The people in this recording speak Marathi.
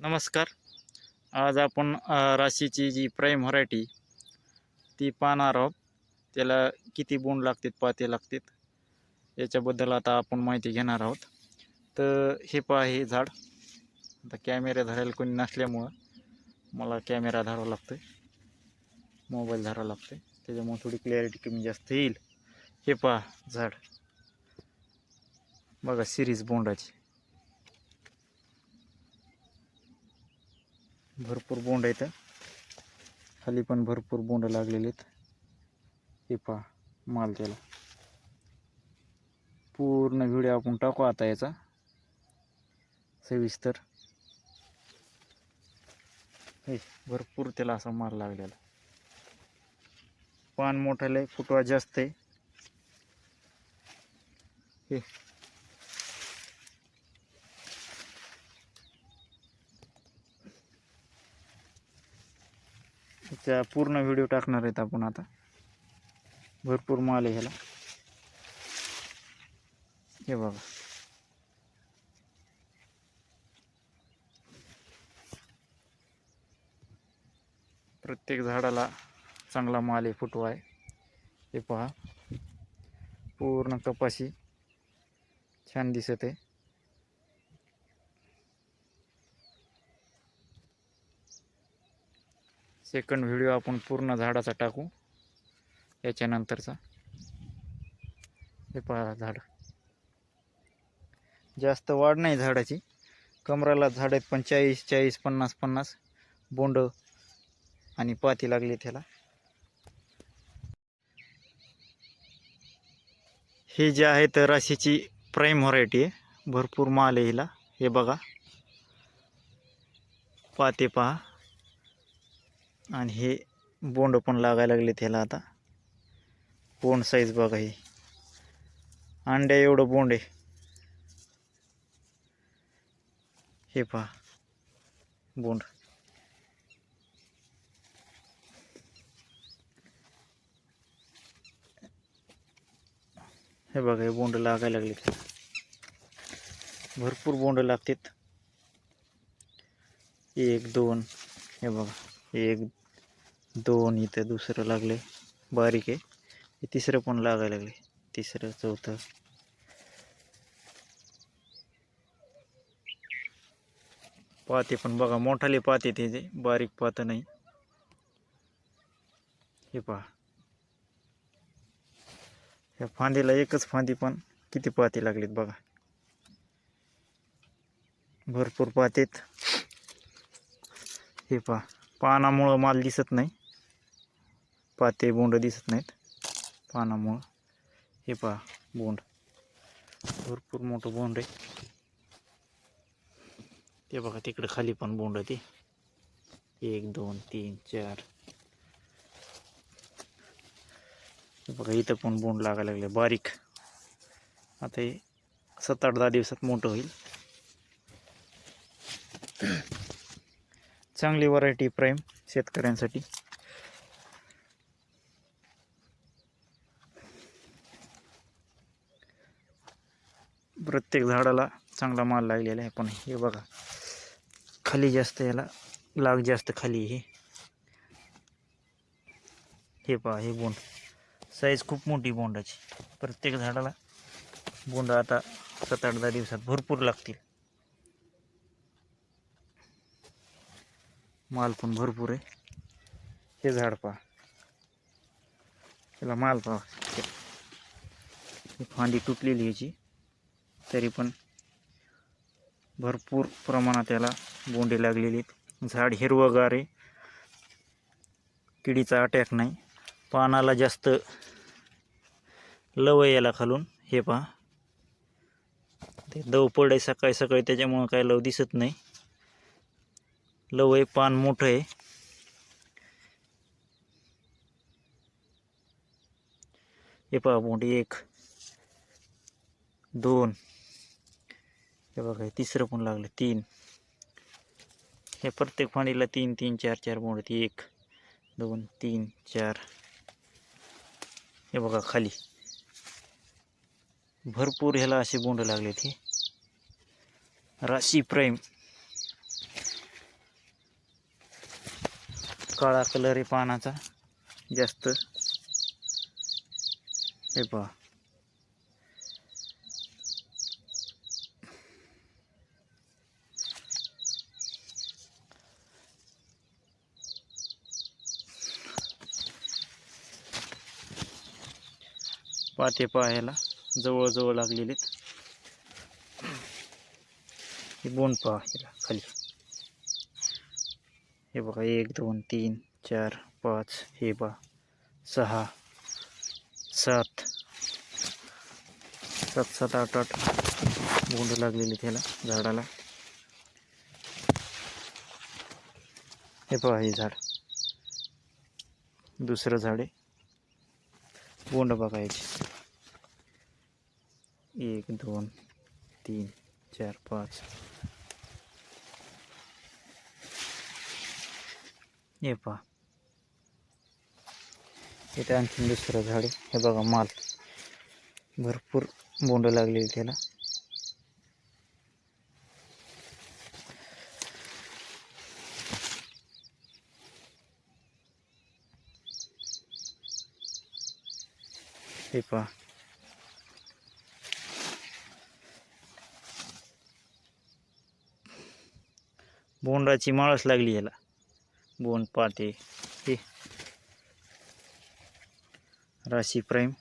नमस्कार. आज आपण राशीची जी प्राईम व्हरायटी ती पाहणार आहोत. त्याला किती बोंड लागतात पाते लागतात याच्याबद्दल आता आपण माहिती घेणार आहोत. तर हे पहा हे झाड. आता कॅमेरा धरायला कोणी नसल्यामुळं मला कॅमेरा धरावा लागतो मोबाईल धरावा लागतो त्याच्यामुळे थोडी क्लॅरिटी कमी जास्त येईल. हे पहा झाड. बघा सिरीज बोंडाची. भरपूर बोंड आहेत. खाली पण भरपूर बोंड लागलेले आहेत. हे पहा माल त्याला. पूर्ण व्हिडिओ आपण टाकू आता याचा. सविस्तर. हे भरपूर त्याला असा माल लागलेला. पान मोठाले फुटवा जास्त आहे. हे त्याचा पूर्ण व्हिडिओ टाकणार आहेत आपण आता. भरपूर माल आहे ह्याला. हे बघा. प्रत्येक झाडाला चांगला माल आहे फुटवा आहे. हे पहा. पूर्ण कपाशी छान दिसत आहे. सेकंड व्हिडिओ आपण पूर्ण झाडाचा टाकू. याच्यानंतरचा. हे पहा झाड. जास्त वाढ नाही झाडाची. कमराला झाड आहेत पण चाळीस चाळीस पन्नास पन्नास बोंड आणि पाती लागली त्याला. हे जे आहे तर राशीची प्राईम व्हरायटी आहे. भरपूर माल आहे हिला. हे बघा. पाते पहा. आणि हे बोंड पण लागायला लागले त्याला आता. बोंड साईज बघा ही. अंड्या एवढं बोंड आहे. हे पहा. बोंड. हे बघा हे बोंड लागायला लागले भरपूर बोंड लागतात. एक दोन हे बघा. एक दोन इथं दुसरं लागले. बारीक आहे. तिसरं पण लागायला लागले. तिसरं चौथं. पाते पण बघा मोठाले पाते ते जे बारीक पातं नाही. हे पहा. ह्या फांदीला एकच फांदी पण किती पाते लागलीत बघा. भरपूर पातेत हे पहा. पानामुळं माल दिसत नाही. पाते बोंड दिसत नाहीत. पानामुळं. हे पहा बोंड. भरपूर मोठं बोंड आहे. ते बघा तिकडं खाली पण बोंड ते. एक दोन तीन चार. हे बघा इथं पण बोंड लागायला लागले. बारीक. आता हे सात आठ दहा दिवसात मोठं होईल. चांगली व्हरायटी प्राईम शेतकऱ्यांसाठी. प्रत्येक झाडाला चांगला माल लागलेला आहे पण हे बघा. खाली जास्त याला लाग जास्त खाली हे. हे पहा हे बोंड. साईज खूप मोठी बोंडाची. प्रत्येक झाडाला बोंड आता सात आठ दहा दिवसात भरपूर लागतील. माल पण भरपूर आहे. हे झाड पहा. त्याला माल पहा. ही फांदी तुटलेली याची. तरी पण भरपूर प्रमाणात त्याला बोंडे लागलेली आहेत. झाड हिरवंगार आहे. किडीचा अटॅक नाही. पानाला जास्त लव याला खालून. हे पहा. ते दव पडे सकाळी सकाळी त्याच्यामुळं काय लव दिसत नाही. लव आहे पान मोठं आहे. हे पहा बोंड एक दोन हे बघा हे तिसरं पण लागलं तीन. हे प्रत्येक फांडीला तीन तीन चार चार बोंड एक दोन तीन चार. हे बघा खाली. भरपूर ह्याला असे बोंड लागले ते राशी प्राईम. काळा कलर आहे पानाचा जास्त. हे पहा. पाते पाहायला जवळजवळ लागलेले हे बोंड पहा हे बघा एक दोन तीन चार पाच हे बा सहा सात सात सात आठ आठ बोंड लागलेली त्याला झाडाला. हे पहा हे झाड. दुसरं झाड आहे. बोंड बघायचे. एक दोन तीन चार पाच हे पहा. इथे आणखीन दुसरं झाड हे बघा माल. भरपूर बोंड लागलेली त्याला. हे पहा. बोंडाची माळच लागली याला. बोंड पाते हे राशी प्राईम